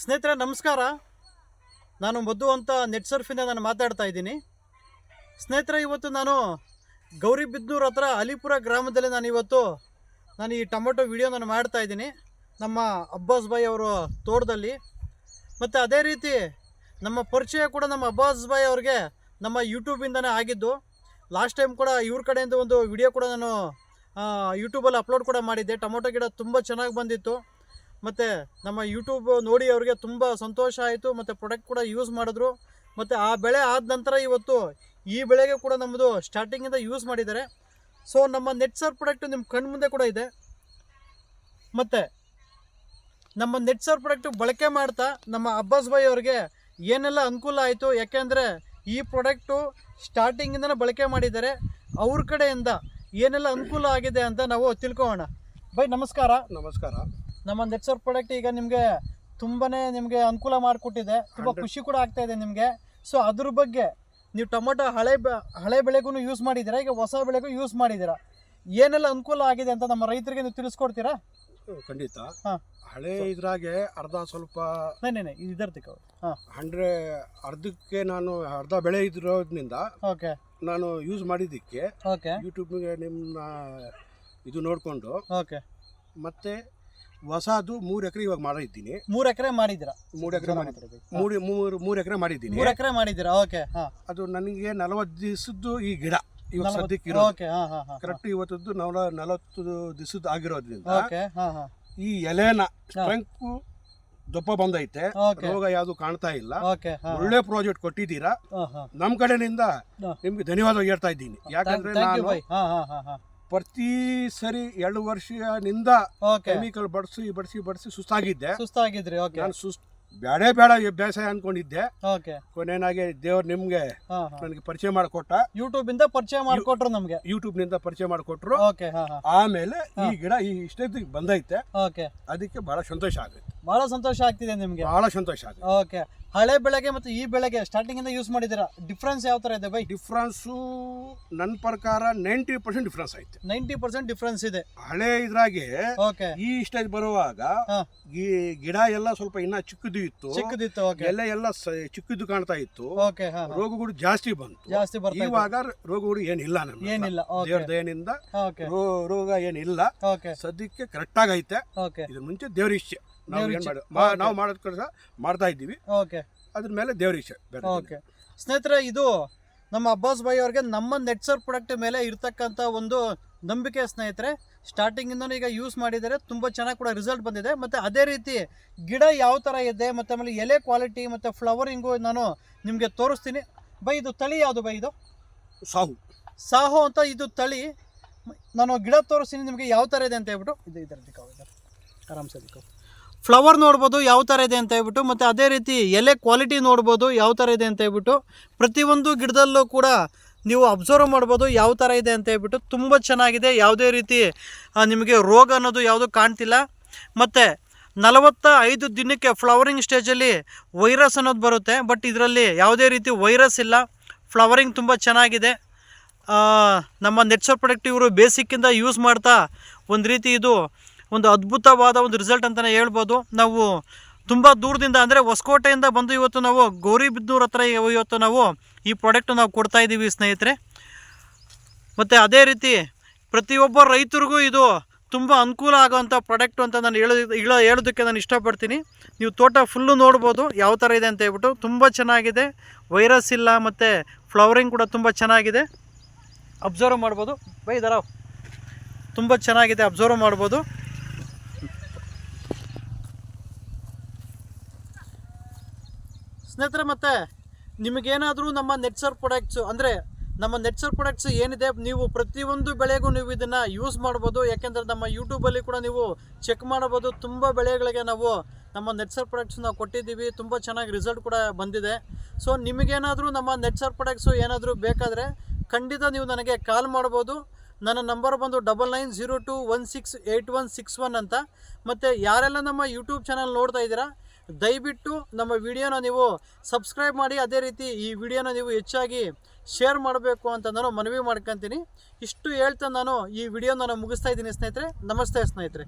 ಸ್ನೇಹಿತರೆ, ನಮಸ್ಕಾರ. ನಾನು ಮದ್ದು ಅಂತ ನೆಟ್ ಸರ್ಫಿಂದ ನಾನು ಮಾತಾಡ್ತಾ ಇದ್ದೀನಿ. ಸ್ನೇಹಿತರೆ, ಇವತ್ತು ನಾನು ಗೌರಿಬಿದ್ನೂರು ಹತ್ರ ಅಲಿಪುರ ಗ್ರಾಮದಲ್ಲಿ ನಾನು ಇವತ್ತು ನಾನು ಈ ಟೊಮೊಟೊ ವಿಡಿಯೋ ನಾನು ಮಾಡ್ತಾ ಇದ್ದೀನಿ. ನಮ್ಮ ಅಬ್ಬಾಸ್ ಬಾಯ್ ಅವರು ತೋಟದಲ್ಲಿ. ಮತ್ತು ಅದೇ ರೀತಿ ನಮ್ಮ ಪರಿಚಯ ಕೂಡ ನಮ್ಮ ಅಬ್ಬಾಸ್ ಬಾಯ್ ಅವ್ರಿಗೆ ನಮ್ಮ ಯೂಟ್ಯೂಬಿಂದನೇ ಆಗಿದ್ದು. ಲಾಸ್ಟ್ ಟೈಮ್ ಕೂಡ ಇವ್ರ ಕಡೆಯಿಂದ ಒಂದು ವಿಡಿಯೋ ಕೂಡ ನಾನು ಯೂಟ್ಯೂಬಲ್ಲಿ ಅಪ್ಲೋಡ್ ಕೂಡ ಮಾಡಿದ್ದೆ. ಟೊಮೊಟೊ ಗಿಡ ತುಂಬ ಚೆನ್ನಾಗಿ ಬಂದಿತ್ತು. ಮತ್ತು ನಮ್ಮ ಯೂಟ್ಯೂಬ್ ನೋಡಿ ಅವ್ರಿಗೆ ತುಂಬ ಸಂತೋಷ ಆಯಿತು. ಮತ್ತು ಪ್ರಾಡಕ್ಟ್ ಕೂಡ ಯೂಸ್ ಮಾಡಿದ್ರು. ಮತ್ತು ಆ ಬೆಳೆ ಆದ ನಂತರ ಇವತ್ತು ಈ ಬೆಳೆಗೆ ಕೂಡ ನಮ್ಮದು ಸ್ಟಾರ್ಟಿಂಗಿಂದ ಯೂಸ್ ಮಾಡಿದ್ದಾರೆ. ಸೊ ನಮ್ಮ ನೆಟ್ ಸರ್ ಪ್ರಾಡಕ್ಟ್ ನಿಮ್ಮ ಕಣ್ಣು ಮುಂದೆ ಕೂಡ ಇದೆ. ಮತ್ತು ನಮ್ಮ ನೆಟ್ ಸರ್ ಪ್ರಾಡಕ್ಟ್ ಬಳಕೆ ಮಾಡ್ತಾ ನಮ್ಮ ಅಬ್ಬಾಸ್ ಬಾಯ್ ಅವ್ರಿಗೆ ಏನೆಲ್ಲ ಅನುಕೂಲ ಆಯಿತು? ಯಾಕೆಂದರೆ ಈ ಪ್ರಾಡಕ್ಟು ಸ್ಟಾರ್ಟಿಂಗಿಂದನೇ ಬಳಕೆ ಮಾಡಿದ್ದಾರೆ. ಅವ್ರ ಕಡೆಯಿಂದ ಏನೆಲ್ಲ ಅನುಕೂಲ ಆಗಿದೆ ಅಂತ ನಾವು ತಿಳ್ಕೊಳ್ಳೋಣ ಬೈ ನಮಸ್ಕಾರ. ನಮಸ್ಕಾರ. ನಮ್ಮ ನೆಟ್ಸರ್ ಪ್ರಾಡಕ್ಟ್ ಈಗ ನಿಮಗೆ ತುಂಬಾ ನಿಮಗೆ ಅನುಕೂಲ ಮಾಡಿಕೊಟ್ಟಿದೆ. ತುಂಬ ಖುಷಿ ಕೂಡ ಆಗ್ತಾ ಇದೆ ನಿಮಗೆ. ಸೊ ಅದ್ರ ಬಗ್ಗೆ ನೀವು ಟೊಮೊಟೊ ಹಳೆ ಹಳೆ ಬೆಳೆಗೂ ಯೂಸ್ ಮಾಡಿದ್ದೀರಾ? ಈಗ ಹೊಸ ಬೆಳೆಗೂ ಯೂಸ್ ಮಾಡಿದ್ದೀರಾ? ಏನೆಲ್ಲ ಅನುಕೂಲ ಆಗಿದೆ ಅಂತ ನಮ್ಮ ರೈತರಿಗೆ ನೀವು ತಿಳಿಸ್ಕೊಡ್ತೀರಾ? ಖಂಡಿತ. ಹಾ. ಹಳೆ ಇದ್ರಾಗೆ ಅರ್ಧ ಸ್ವಲ್ಪ ನೇ ಇದರ್ತಿಕ ಹಾಂ. ಹಂಡ್ರೆ ಅರ್ಧಕ್ಕೆ ನಾನು ಅರ್ಧ ಬೆಳೆ ಇದ್ರೋದ್ರಿಂದ ಓಕೆ. ನಾನು ಯೂಸ್ ಮಾಡಿದ್ದಕ್ಕೆ ಓಕೆ. ಯೂಟ್ಯೂಬ್ಗೆ ನಿಮ್ಮ ಇದು ನೋಡಿಕೊಂಡು ಓಕೆ. ಮತ್ತೆ ಹೊಸದು ಮೂರು ಎಕರೆ ಇವಾಗ ಮಾಡಿದ್ದೀನಿ. ಮೂರು ಎಕರೆ ಮಾಡಿದಿರಾ ಮೂರು ಎಕರೆ ಮಾಡಿದ್ದೀನಿ. ಮೂರು ಮೂರು ಮೂರು ಎಕರೆ ಮಾಡಿದ್ದೀನಿ. ಮೂರು ಎಕರೆ ಮಾಡಿದ್ದೀರಾ? ಓಕೆ ಹಾಂ. ಅದು ನನಗೆ ನಲವತ್ತು ದಿವಸದ್ದು ಈ ಗಿಡ ಇವಾಗ ಸದ್ಯಕ್ಕೆ ಇರೋದು. ಓಕೆ ಹಾಂ ಹಾಂ ಹಾಂ ಕರೆಕ್ಟ್ ಇವತ್ತದ್ದು ನಲ ನಲವತ್ತು ದಿವಸದ್ದು ಆಗಿರೋದ್ರಿಂದ ಓಕೆ ಹಾಂ ಹಾಂ. ಈ ಎಲೆನ ಸ್ಟ್ರೆಂಕು ದಪ್ಪ ಬಂದೈತೆ. ಓಕೆ. ರೋಗ ಯಾವುದು ಕಾಣ್ತಾ ಇಲ್ಲ. ಓಕೆ ಹಾಂ ಒಳ್ಳೆ ಪ್ರಾಜೆಕ್ಟ್ ಕೊಟ್ಟಿದ್ದೀರಾ. ಹಾ ಹಾ. ನಮ್ಮ ಕಡೆಯಿಂದ. ನಿಮ್ಗೆ ಧನ್ಯವಾದ ಹೇಳ್ತಾ ಇದ್ದೀನಿ. ಯಾಕಂದ್ರೆ ಥ್ಯಾಂಕ್ ಯು ನಾನು ಬೈ ಹಾಂ ಹಾಂ ಹಾಂ ಹಾಂ. ಪ್ರತಿ ಸರಿ ಎರಡು ವರ್ಷದಿಂದ ಓಕೆ ಕೆಮಿಕಲ್ ಬಡಿಸಿ ಬಡಿಸಿ ಬಡಿಸಿ ಸುಸ್ತಾಗಿದ್ದೆ. ಸುಸ್ತಾಗಿದ್ರಿ ಓಕೆ ನಾನು ಸುಸ್ ಬೇಡ ಬೇಡ ಅಭ್ಯಾಸ ಅನ್ಕೊಂಡಿದ್ದೆ. ಓಕೆ ಕೊನೆನಾಗೆ ದೇವ್ರು ನಿಮ್ಗೆ ಹಾಂ ಹಾಂ. ನನಗೆ ಪರಿಚಯ ಮಾಡಿಕೊಟ್ಟ. ಯೂಟ್ಯೂಬ್ ಇಂದ ಪರಿಚಯ ಮಾಡಿಕೊಟ್ರು ನಮ್ಗೆ. ಯೂಟ್ಯೂಬ್ನಿಂದ ಪರಿಚಯ ಮಾಡಿಕೊಟ್ರು. ಓಕೆ ಹಾ ಹಾ. ಆಮೇಲೆ ಈ ಗಿಡ ಈ ಇಷ್ಟೊತ್ತಿಗೆ ಬಂದೈತೆ. ಓಕೆ ಅದಕ್ಕೆ ಬಹಳ ಸಂತೋಷ ಆಗುತ್ತೆ. ಬಹಳ ಸಂತೋಷ ಆಗ್ತಿದೆ ನಿಮ್ಗೆ. ಬಹಳ ಸಂತೋಷ ಆಗುತ್ತೆ ಓಕೆ ಹಳೆ ಬೆಳೆಗೆ ಮತ್ತು ಈ ಬೆಳೆಗೆ ಸ್ಟಾರ್ಟಿಂಗ್ ಇಂದ ಯೂಸ್ ಮಾಡಿದ್ದೀರಾ? ಡಿಫ್ರೆನ್ಸ್ ಯಾವ ತರ ಇದೆ ಬೈ? ಡಿಫ್ರೆನ್ಸು ನನ್ನ ಪ್ರಕಾರ ನೈಂಟಿ ಪರ್ಸೆಂಟ್ ಡಿಫ್ರೆನ್ಸ್ ಐತೆ. ನೈಂಟಿ ಪರ್ಸೆಂಟ್ ಡಿಫ್ರೆನ್ಸ್ ಇದೆ. ಹಳೆ ಇದ್ರಾಗೆ ಓಕೆ ಈ ಸ್ಟೇಜ್ ಬರುವಾಗ ಈ ಗಿಡ ಎಲ್ಲ ಸ್ವಲ್ಪ ಇನ್ನ ಚಿಕ್ಕದು ಇತ್ತು. ಚಿಕ್ಕದಿತ್ತು ಓಕೆ ಎಲೆ ಎಲ್ಲ ಸ- ಚಿಕ್ಕದು ಕಾಣ್ತಾ ಇತ್ತು. ಓಕೆ ಹಾ. ರೋಗಗಳು ಜಾಸ್ತಿ ಬಂತು. ಜಾಸ್ತಿ ಬರ್ತಾ ಇವಾಗ ರೋಗಗಳು ಏನಿಲ್ಲ ನಮ್ಮ ಏನಿಲ್ಲ ಓಕೆ ದೇವ್ರ ದಯನಿಂದ ಓಕೆ ರೋ- ರೋಗ ಏನಿಲ್ಲ. ಓಕೆ ಸದ್ಯಕ್ಕೆ ಕರೆಕ್ಟ್ ಆಗೈತೆ. ಓಕೆ ಇದ್ರ ಮುಂಚೆ ದೇವ್ರ ಇಚ್ಛೆ. ನಾವು ಏನ್. ಮಾಡ ಮಾಡೋದ್ ಕೆಲಸ ಮಾಡ್ತಾ ಇದ್ದೀವಿ. ಓಕೆ. ಅದ್ರ ಮೇಲೆ ದೇವ್ರ ಇಚ್ಛೆ ಬೇರೆ ಓಕೆ. ಸ್ನೇಹಿತರೆ ಇದು ನಮ್ಮ ಅಬ್ಬಾಸ್ ಬಾಯಿ ಅವ್ರಿಗೆ ನಮ್ಮ ನೆಟ್ಸರ್ ಪ್ರಾಡಕ್ಟ್ ಮೇಲೆ ಇರ್ತಕ್ಕಂಥ ಒಂದು ನಂಬಿಕೆ ಸ್ನೇಹಿತರೆ. ಸ್ಟಾರ್ಟಿಂಗಿಂದನೂ ಈಗ ಯೂಸ್ ಮಾಡಿದ್ದಾರೆ. ತುಂಬ ಚೆನ್ನಾಗಿ ಕೂಡ ರಿಸಲ್ಟ್ ಬಂದಿದೆ. ಮತ್ತು ಅದೇ ರೀತಿ ಗಿಡ ಯಾವ ಥರ ಇದೆ ಮತ್ತು ಆಮೇಲೆ ಎಲೆ ಕ್ವಾಲಿಟಿ ಮತ್ತು ಫ್ಲವರಿಂಗು ನಾನು ನಿಮಗೆ ತೋರಿಸ್ತೀನಿ. ಬೈ ಇದು ತಳಿ ಯಾವುದು ಬೈ ಇದು? ಸಾಹು. ಸಾಹು ಅಂತ ಇದು ತಳಿ. ನಾನು ಗಿಡ ತೋರಿಸ್ತೀನಿ ನಿಮಗೆ ಯಾವ ಥರ ಇದೆ ಅಂತ ಹೇಳ್ಬಿಟ್ಟು ಇದು ಇದರ ದಿಕ್ಕ ಆರಾಮ್ಸೆ ದಿಕ್ಕು ಫ್ಲವರ್ ನೋಡ್ಬೋದು ಯಾವ ಥರ ಇದೆ ಅಂತ ಹೇಳ್ಬಿಟ್ಟು, ಮತ್ತು ಅದೇ ರೀತಿ ಎಲೆ ಕ್ವಾಲಿಟಿ ನೋಡ್ಬೋದು ಯಾವ ಥರ ಇದೆ ಅಂತ ಹೇಳ್ಬಿಟ್ಟು, ಪ್ರತಿಯೊಂದು ಗಿಡದಲ್ಲೂ ಕೂಡ ನೀವು ಅಬ್ಸರ್ವ್ ಮಾಡ್ಬೋದು ಯಾವ ಥರ ಇದೆ ಅಂತ ಹೇಳ್ಬಿಟ್ಟು ತುಂಬ ಚೆನ್ನಾಗಿದೆ. ಯಾವುದೇ ರೀತಿ ನಿಮಗೆ ರೋಗ ಅನ್ನೋದು ಯಾವುದು ಕಾಣ್ತಿಲ್ಲ. ಮತ್ತು ನಲವತ್ತ ಐದು ದಿನಕ್ಕೆ ಫ್ಲವರಿಂಗ್ ಸ್ಟೇಜಲ್ಲಿ ವೈರಸ್ ಅನ್ನೋದು ಬರುತ್ತೆ, ಬಟ್ ಇದರಲ್ಲಿ ಯಾವುದೇ ರೀತಿ ವೈರಸ್ ಇಲ್ಲ. ಫ್ಲವರಿಂಗ್ ತುಂಬ ಚೆನ್ನಾಗಿದೆ. ನಮ್ಮ ನೆಟ್ಸರ್ ಪ್ರಾಡಕ್ಟ್ ಇವರು ಬೇಸಿಕ್ಕಿಂದ ಯೂಸ್ ಮಾಡ್ತಾ, ಒಂದು ರೀತಿ ಇದು ಒಂದು ಅದ್ಭುತವಾದ ಒಂದು ರಿಸಲ್ಟ್ ಅಂತಲೇ ಹೇಳ್ಬೋದು. ನಾವು ತುಂಬ ದೂರದಿಂದ ಅಂದರೆ ಹೊಸಕೋಟೆಯಿಂದ ಬಂದು ಇವತ್ತು ನಾವು ಗೌರಿಬಿದ್ದೂರು ಹತ್ರ ಇವತ್ತು ನಾವು ಈ ಪ್ರಾಡಕ್ಟ್ ನಾವು ಕೊಡ್ತಾ ಇದ್ದೀವಿ ಸ್ನೇಹಿತರೆ. ಮತ್ತು ಅದೇ ರೀತಿ ಪ್ರತಿಯೊಬ್ಬ ರೈತರಿಗೂ ಇದು ತುಂಬ ಅನುಕೂಲ ಆಗೋವಂಥ ಪ್ರಾಡಕ್ಟು ಅಂತ ನಾನು ಹೇಳೋ ಹೇಳೋ ಹೇಳೋದಕ್ಕೆ ನಾನು ಇಷ್ಟಪಡ್ತೀನಿ. ನೀವು ತೋಟ ಫುಲ್ಲು ನೋಡ್ಬೋದು ಯಾವ ಥರ ಇದೆ ಅಂತ ಹೇಳ್ಬಿಟ್ಟು ತುಂಬ ಚೆನ್ನಾಗಿದೆ. ವೈರಸ್ ಇಲ್ಲ ಮತ್ತು ಫ್ಲವರಿಂಗ್ ಕೂಡ ತುಂಬ ಚೆನ್ನಾಗಿದೆ. ಅಬ್ಸರ್ವ್ ಮಾಡ್ಬೋದು. ಬೈ ದರಾವ್ ತುಂಬ ಚೆನ್ನಾಗಿದೆ ಅಬ್ಸರ್ವ್ ಮಾಡ್ಬೋದು. ಸ್ನೇಹಿತರೆ, ಮತ್ತೆ ನಿಮಗೇನಾದರೂ ನಮ್ಮ ನೆಟ್ಸರ್ ಪ್ರಾಡಕ್ಟ್ಸು ಅಂದರೆ ನಮ್ಮ ನೆಟ್ಸರ್ ಪ್ರಾಡಕ್ಟ್ಸ್ ಏನಿದೆ, ನೀವು ಪ್ರತಿಯೊಂದು ಬೆಳೆಗೂ ನೀವು ಇದನ್ನು ಯೂಸ್ ಮಾಡ್ಬೋದು. ಯಾಕೆಂದರೆ ನಮ್ಮ ಯೂಟ್ಯೂಬಲ್ಲಿ ಕೂಡ ನೀವು ಚೆಕ್ ಮಾಡ್ಬೋದು. ತುಂಬ ಬೆಳೆಗಳಿಗೆ ನಾವು ನಮ್ಮ ನೆಟ್ಸರ್ ಪ್ರಾಡಕ್ಟ್ಸ್ ನಾವು ಕೊಟ್ಟಿದ್ದೀವಿ. ತುಂಬ ಚೆನ್ನಾಗಿ ರಿಸಲ್ಟ್ ಕೂಡ ಬಂದಿದೆ. ಸೊ ನಿಮಗೇನಾದರೂ ನಮ್ಮ ನೆಟ್ಸರ್ ಪ್ರಾಡಕ್ಟ್ಸು ಏನಾದರೂ ಬೇಕಾದರೆ ಖಂಡಿತ ನೀವು ನನಗೆ ಕಾಲ್ ಮಾಡ್ಬೋದು. ನನ್ನ ನಂಬರ್ ಬಂದು double nine zero two one six eight one six one ಅಂತ. ಮತ್ತು ಯಾರೆಲ್ಲ ನಮ್ಮ ಯೂಟ್ಯೂಬ್ ಚಾನಲ್ ನೋಡ್ತಾ ಇದ್ದೀರಾ ದಯವಿಟ್ಟು ನಮ್ಮ ವಿಡಿಯೋನ ನೀವು ಸಬ್ಸ್ಕ್ರೈಬ್ ಮಾಡಿ, ಅದೇ ರೀತಿ ಈ ವಿಡಿಯೋನ ನೀವು ಹೆಚ್ಚಾಗಿ ಶೇರ್ ಮಾಡಬೇಕು ಅಂತ ನಾನು ಮನವಿ ಮಾಡ್ಕೊತೀನಿ. ಇಷ್ಟು ಹೇಳ್ತಾ ನಾನು ಈ ವಿಡಿಯೋನ ನಾನು ಮುಗಿಸ್ತಾ ಇದ್ದೀನಿ ಸ್ನೇಹಿತರೆ. ನಮಸ್ತೆ ಸ್ನೇಹಿತರೆ.